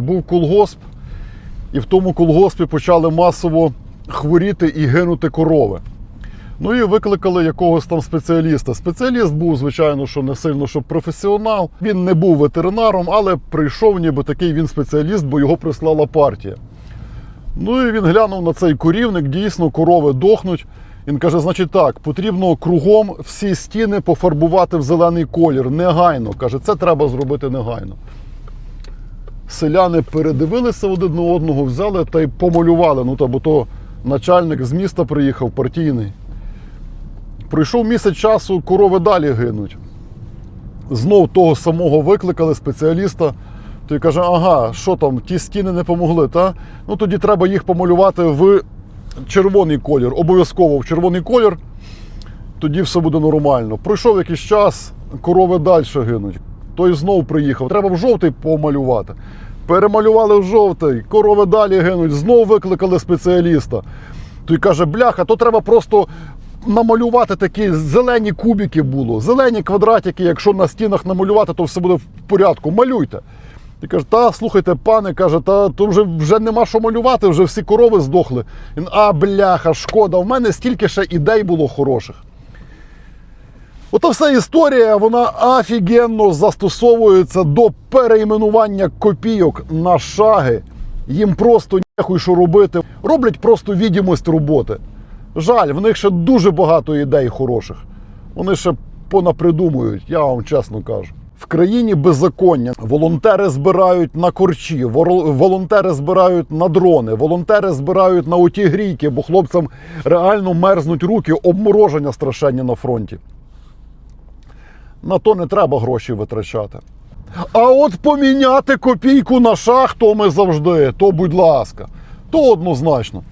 Був колгосп, і в тому колгоспі почали масово хворіти і гинути корови. Ну і викликали якогось там спеціаліста. Спеціаліст був, звичайно, що не сильно що професіонал. Він не був ветеринаром, але прийшов, ніби такий він спеціаліст, бо його прислала партія. Ну і він глянув на цей корівник, дійсно, корови дохнуть. Він каже: значить так, потрібно кругом всі стіни пофарбувати в зелений колір. Негайно. Каже, це треба зробити негайно. Селяни передивилися один одного, взяли та й помалювали. Ну, та, то начальник з міста приїхав, партійний. Пройшов місяць часу, корови далі гинуть. Знов того самого викликали спеціаліста. Той каже: ага, що там, ті стіни не помогли, та? Ну тоді треба їх помалювати в червоний колір. Обов'язково в червоний колір, тоді все буде нормально. Пройшов якийсь час, корови далі гинуть. Той знов приїхав. Треба в жовтий помалювати. Перемалювали в жовтий, корови далі гинуть, знов викликали спеціаліста. Той каже, бляха, то треба просто намалювати такі зелені кубики було, зелені квадратики, якщо на стінах намалювати, то все буде в порядку. Малюйте. І каже, та слухайте, пане, каже, та то вже, вже нема що малювати, вже всі корови здохли. Він, а бляха, шкода, в мене стільки ще ідей було хороших. Ото вся історія, вона офігенно застосовується до перейменування копійок на шаги. Їм просто нехуй що робити. Роблять просто відомість роботи. Жаль, в них ще дуже багато ідей хороших. Вони ще понапридумують, я вам чесно кажу. В країні беззаконня волонтери збирають на корчі, волонтери збирають на дрони, волонтери збирають на оті грійки, бо хлопцям реально мерзнуть руки, обмороження страшенні на фронті. На то не треба гроші витрачати. А от поміняти копійку на шах, то ми завжди, то будь ласка, то однозначно.